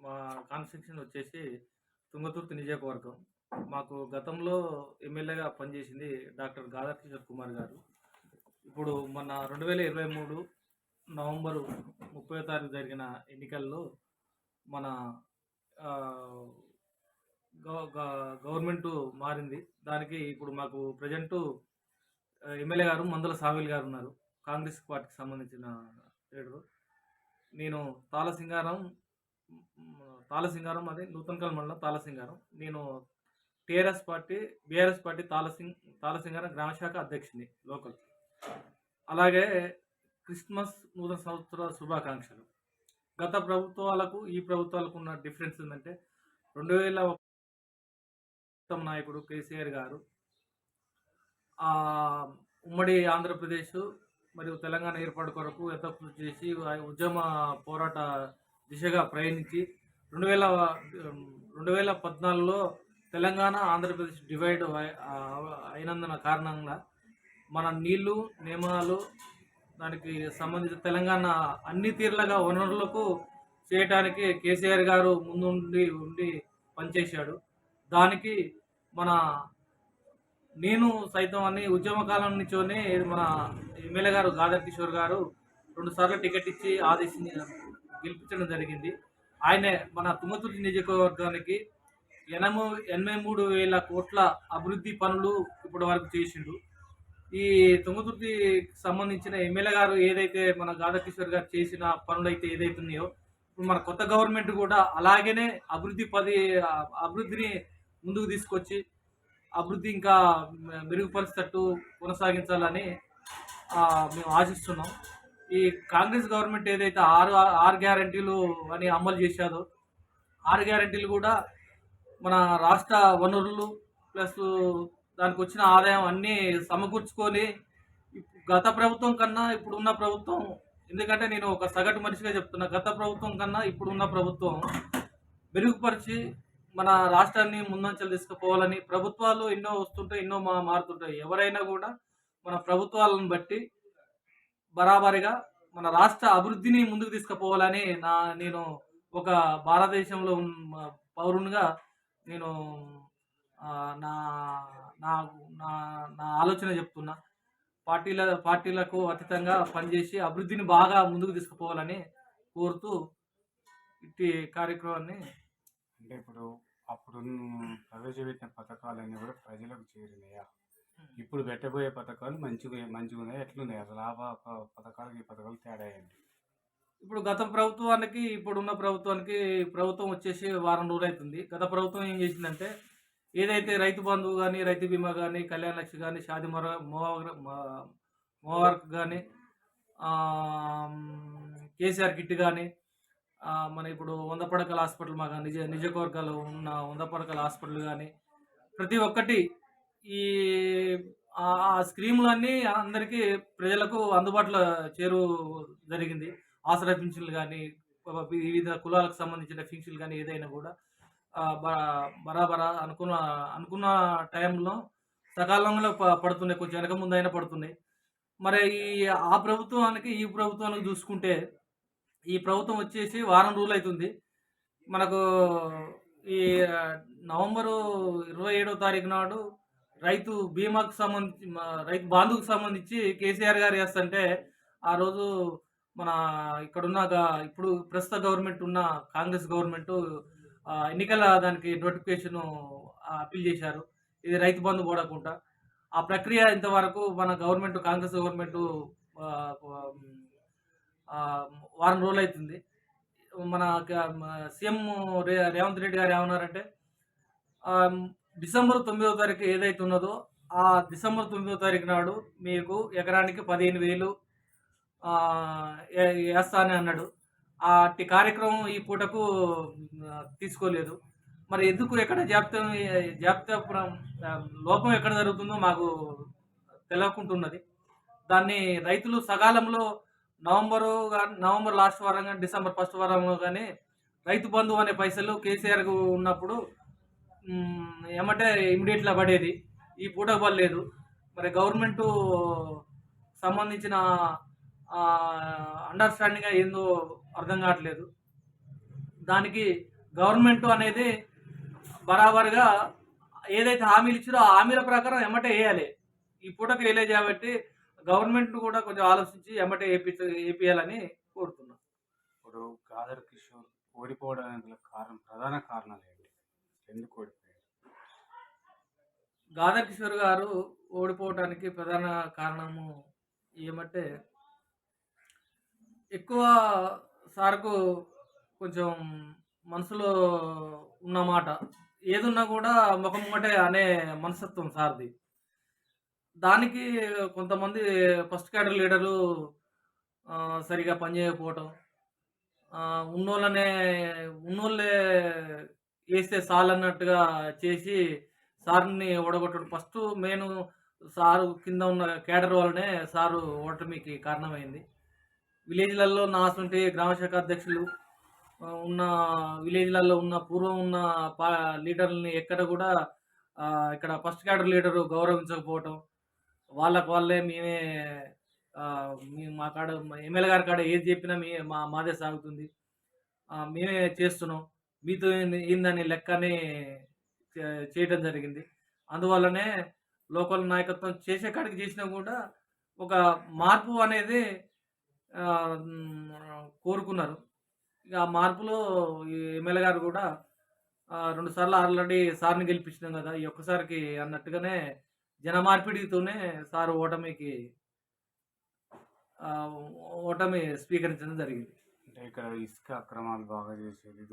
మా కాన్స్టిట్యూషన్ వచ్చేసి తుంగతుర్తి నియోజకవర్గం. మాకు గతంలో ఎమ్మెల్యేగా పనిచేసింది డాక్టర్ గాదర్ కిషోర్ కుమార్ గారు. ఇప్పుడు మొన్న రెండు వేల ఇరవై మూడు నవంబరు ముప్పై తారీఖు జరిగిన ఎన్నికల్లో మన ఆ, గవర్నమెంట్ మారింది. దానికి ఇప్పుడు మాకు ప్రజెంటు ఎమ్మెల్యే గారు మందుల సావిల్ గారు ఉన్నారు. కాంగ్రెస్ పార్టీకి సంబంధించిన లీడరు. నేను తాళసింగారం తాళసింగారం అది నూతన్కల్ మండలం తాళసింగారం. నేను TRS party BRS party తాళసింగ్ Talasingaram గ్రామ శాఖ అధ్యక్షుని లోకల్. అలాగే క్రిస్మస్ నూతన సంవత్సర శుభాకాంక్షలు. గత ప్రభుత్వాలకు ఈ ప్రభుత్వాలకు ఉన్న డిఫరెన్స్ ఏంటంటే రెండు వేల ఉత్తమ నాయకుడు కేసీఆర్ గారు ఉమ్మడి ఆంధ్రప్రదేశ్ మరియు తెలంగాణ ఏర్పాటు కొరకు ఎంత కృషి చేసి ఆ ఉద్యమ పోరాట దిశగా ప్రయాణించి రెండు వేల రెండు వేల పద్నాలుగులో తెలంగాణ ఆంధ్రప్రదేశ్ డివైడ్ అయినందున కారణంగా మన నీళ్ళు నియమాలు దానికి సంబంధించిన తెలంగాణ అన్ని తీరులుగా వనరులకు చేయటానికి కేసీఆర్ గారు ముందుండి ఉండి పనిచేశాడు. దానికి మన నేను సైతం అని ఉద్యమ కాలం నుంచోనే మన ఎమ్మెల్యే గారు గాదర్ కిషోర్ గారు రెండుసార్లు టికెట్ ఇచ్చి ఆదేశించి గెలిపించడం జరిగింది. ఆయనే మన తుమ్మతుర్తి నియోజకవర్గానికి ఎనము ఎనభై మూడు వేల కోట్ల అభివృద్ధి పనులు ఇప్పటి వరకు చేసిండు. ఈ తుంగతుర్తికి సంబంధించిన ఎమ్మెల్యే గారు ఏదైతే మన గాదర్ గారు చేసిన పనులు అయితే ఏదైతే ఉన్నాయో ఇప్పుడు మన కొత్త గవర్నమెంట్ కూడా అలాగనే అభివృద్ధి పది అభివృద్ధిని ముందుకు తీసుకొచ్చి అభివృద్ధి ఇంకా మె- మెరుగుపరిచేటట్టు కొనసాగించాలని మేము ఆశిస్తున్నాం. ఈ కాంగ్రెస్ గవర్నమెంట్ ఏదైతే ఆరు ఆరు గ్యారంటీలు అని అమలు చేశారో ఆరు గ్యారంటీలు కూడా మన రాష్ట్ర వనరులు ప్లస్ దానికి వచ్చిన ఆదాయం అన్నీ సమకూర్చుకొని గత ప్రభుత్వం కన్నా ఇప్పుడున్న ప్రభుత్వం ఎందుకంటే నేను ఒక సగటు మనిషిగా చెప్తున్నా గత ప్రభుత్వం కన్నా ఇప్పుడున్న ప్రభుత్వం మెరుగుపరిచి మన రాష్ట్రాన్ని ముందంచెలు తీసుకుపోవాలని ప్రభుత్వాలు ఎన్నో వస్తుంటాయి ఎన్నో మారుతుంటాయి. ఎవరైనా కూడా మన ప్రభుత్వాలను బట్టి బరాబరిగా మన రాష్ట్ర అభివృద్ధిని ముందుకు తీసుకుపోవాలని నా నేను ఒక భారతదేశంలో పౌరునిగా నేను నా నా నా నా ఆలోచన చెప్తున్నా. పార్టీల పార్టీలకు అతీతంగా పనిచేసి అభివృద్ధిని బాగా ముందుకు తీసుకుపోవాలని కోరుతూ ఇట్టి కార్యక్రమాన్ని అంటే ఇప్పుడు అప్పుడు ప్రవేశపెట్టిన పథకాలన్నీ కూడా ప్రజలకు చేరినాయా? ఇప్పుడు పెట్టబోయే పథకాలు మంచిగా మంచిగా ఉన్నాయి ఎట్లున్నాయి? అసలు ఆ పథకాలకి ఈ పథకాలు తేడా ఏంటి? ఇప్పుడు గత ప్రభుత్వానికి ఇప్పుడున్న ప్రభుత్వానికి ప్రభుత్వం వచ్చేసి వారం రోజులు అవుతుంది గత ప్రభుత్వం ఏం చేసిందంటే ఏదైతే రైతు బంధువు కానీ రైతు బీమా కానీ కళ్యాణ లక్ష్మి కానీ షాది మర మోవర్క్ కానీ కేసీఆర్ కిట్ కానీ మన ఇప్పుడు వంద పడకల హాస్పిటల్ మా నిజ నిజకవర్గాలు ఉన్న వంద పడకల హాస్పిటల్ కానీ ప్రతి ఒక్కటి ఈ ఆ స్కీములన్నీ అందరికీ ప్రజలకు అందుబాటులో చేరు జరిగింది. ఆసరా పింఛన్లు కానీ వివిధ కులాలకు సంబంధించిన పింఛన్లు కానీ ఏదైనా కూడా బ- బరాబరా అనుకున్న అనుకున్న టైంలో సకాలంలో పడుతున్నాయి. కొంచెం వెనక ముందు అయినా పడుతున్నాయి. మరి ఈ ఆ ప్రభుత్వానికి ఈ ప్రభుత్వానికి చూసుకుంటే ఈ ప్రభుత్వం వచ్చేసి వారం రోజులు అవుతుంది. మనకు ఈ నవంబరు ఇరవై ఏడో తారీఖు నాడు రైతు బీమాకు సంబంధించి రైతు బాంధుకు సంబంధించి కేసీఆర్ గారు చేస్తుంటే ఆ రోజు మన ఇక్కడున్న ఇప్పుడు ప్రస్తుత గవర్నమెంట్ ఉన్న కాంగ్రెస్ గవర్నమెంట్ ఎన్నికల దానికి నోటిఫికేషన్ అప్పీల్ చేశారు. ఇది రైతు బంధు పోడకుండా ఆ ప్రక్రియ ఇంతవరకు మన గవర్నమెంట్ కాంగ్రెస్ గవర్నమెంట్ వారం రోజులు అవుతుంది మన సీఎం రే రేవంత్ రెడ్డి గారు ఏమన్నారంటే డిసెంబర్ తొమ్మిదో తారీఖు ఏదైతే ఉన్నదో ఆ డిసెంబర్ తొమ్మిదో తారీఖు నాడు మీకు ఎకరానికి పదిహేను వేలు వేస్తా అని అన్నాడు. అట్టి కార్యక్రమం ఈ పూటకు తీసుకోలేదు. మరి ఎందుకు ఎక్కడ జాప్యం జాప్యం లోపం ఎక్కడ జరుగుతుందో మాకు తెలియకుంటున్నది దాన్ని రైతులు సకాలంలో నవంబరు నవంబర్ లాస్ట్ వారం కానీ డిసెంబర్ ఫస్ట్ వారంలో కానీ రైతు బంధు అనే పైసలు కేసీఆర్కు ఉన్నప్పుడు ఏమంటే ఇమీడియట్లా పడేది. ఈ పూట పడలేదు మరి గవర్నమెంట్ సంబంధించిన అండర్స్టాండింగ్ ఏందో అర్థం కావట్లేదు. దానికి గవర్నమెంట్ అనేది బరాబర్గా ఏదైతే హామీలు ఇచ్చారో ఆ హామీల ప్రకారం ఎమ్మటే వేయాలి. ఈ పూటకు వేయలేదు కాబట్టి గవర్నమెంట్ కూడా కొంచెం ఆలోచించి ఎమ్మటే వేపి వేపియాలని కోరుతున్నాను ఇప్పుడు కాదర్ కిషోర్ ఓడిపోవడానికి కారణం ప్రధాన కారణాలు ఎందుకు ఓడిపోయారు? గాదర్ గారు ఓడిపోవడానికి ప్రధాన కారణము ఏమంటే ఎక్కువ సార్కు కొంచెం మనసులో ఉన్న మాట ఏదున్నా కూడా ముఖం ఒకటే అనే మనస్తత్వం సార్ది. దానికి కొంతమంది ఫస్ట్ క్యాడర్ లీడరు సరిగా పనిచేయకపోవటం ఉన్నోళ్ళనే ఉన్నోళ్ళే వేస్తే సార్ అన్నట్టుగా చేసి సార్ని ఓడగొట్టడం. ఫస్ట్ మెయిన్ సారు కింద ఉన్న కేడర్ వల్లనే సారు ఓటమికి కారణమైంది. విలేజ్లలో నాసుంటే గ్రామ శాఖ అధ్యక్షులు ఉన్న విలేజ్లలో ఉన్న పూర్వం ఉన్న పా లీడర్లని ఎక్కడ కూడా ఇక్కడ ఫస్ట్ క్యాడర్ లీడరు గౌరవించకపోవటం. వాళ్ళకు వాళ్ళే మేమే మా కాడ ఎమ్మెల్యే గారి కాడ ఏది చెప్పినా మీ మా మాదే సాగుతుంది. మేమే చేస్తున్నాం. మీతో ఇందని ఏందని లెక్కని చే- చేయటం జరిగింది అందువల్లనే లోకల్ నాయకత్వం చేసే కాడికి చేసినా కూడా ఒక మార్పు అనేది కోరుకున్నారు ఇక ఆ మార్పులో ఈ ఎమ్మెల్యే గారు కూడా రెండు సార్లు ఆల్రెడీ సార్ని గెలిపించినాం కదా ఈ ఒక్కసారికి అన్నట్టుగానే జన మార్పిడితోనే సార్ ఓటమికి ఓటమి స్వీకరించడం జరిగింది అంటే ఇక్కడ ఇసుక అక్రమాలు బాగా చేసేది